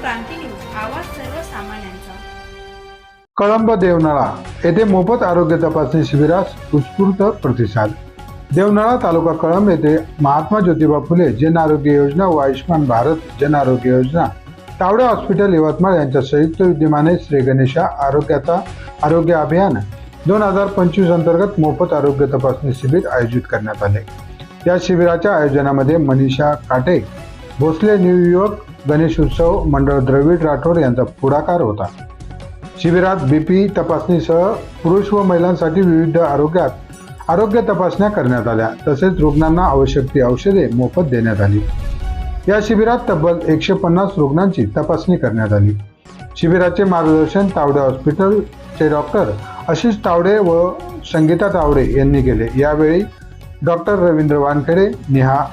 क्रांती news आवाज सर्वसामान्यांचा. कळंब देवनाळा येथे मोफत आरोग्य तपासणी शिबिरास उत्स्फूर्त प्रतिसाद. देवनाळा तालुका कळंब येथे महात्मा ज्योतिबा फुले जन आरोग्य योजना व आयुष्यमान भारत जन आरोग्य योजना तावडे हॉस्पिटल यवतमाळ यांच्या संयुक्त विद्यमाने श्री गणेशा आरोग्याचा आरोग्य अभियान दोन हजार पंचवीस अंतर्गत मोफत आरोग्य तपासणी शिबिर आयोजित करण्यात आले. या शिबिराच्या आयोजनामध्ये मनीषा काटे भोसले न्यूयॉर्क गणेश उत्सव मंडळ द्रविड राठोड यांचा पुढाकार होता. शिबिरात बीपी तपासणीसह पुरुष व महिलांसाठी विविध आरोग्यात आरोग्य तपासण्या करण्यात आल्या. तसेच रुग्णांना आवश्यक ती औषधे मोफत देण्यात आली. या शिबिरात तब्बल एकशे पन्नास रुग्णांची तपासणी करण्यात आली. शिबिराचे मार्गदर्शन तावडे हॉस्पिटलचे डॉक्टर आशिष तावडे व संगीता तावडे यांनी केले. यावेळी डॉक्टर रवींद्र वानखेडे नेहा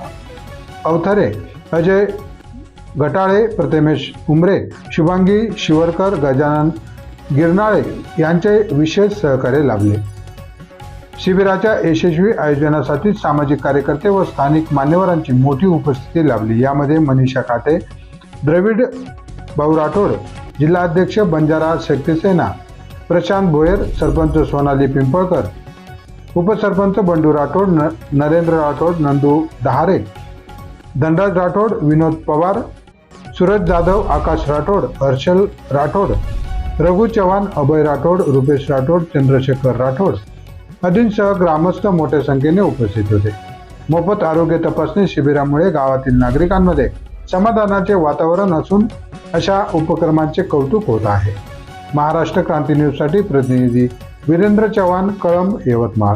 अवथरे अजय गटाळे प्रतिमेश उमरे शुभांगी शिवरकर गजानन गिरनाळे यांचे विशेष सहकार्य लाभले. शिबिराच्या यशस्वी आयोजनासाठी सामाजिक कार्यकर्ते व स्थानिक मान्यवरांची मोठी उपस्थिती लाभली. यामध्ये मनीषा काटे द्रविड भाऊ राठोड जिल्हाध्यक्ष बंजारा शक्तीसेना प्रशांत भोयर सरपंच सोनाली पिंपळकर उपसरपंच बंडू राठोड न नरेंद्र राठोड नंदू दहारे धनराज राठोड विनोद पवार सूरज जाधव आकाश राठोड हर्षल राठोड रघु चव्हाण अभय राठोड रुपेश राठोड चंद्रशेखर राठोड आदींसह ग्रामस्थ मोठ्या संख्येने उपस्थित होते. मोफत आरोग्य तपासणी शिबिरामुळे गावातील नागरिकांमध्ये समाधानाचे वातावरण असून अशा उपक्रमांचे कौतुक होत आहे. महाराष्ट्र क्रांती न्यूजसाठी प्रतिनिधी वीरेंद्र चव्हाण कळंब यवतमाळ.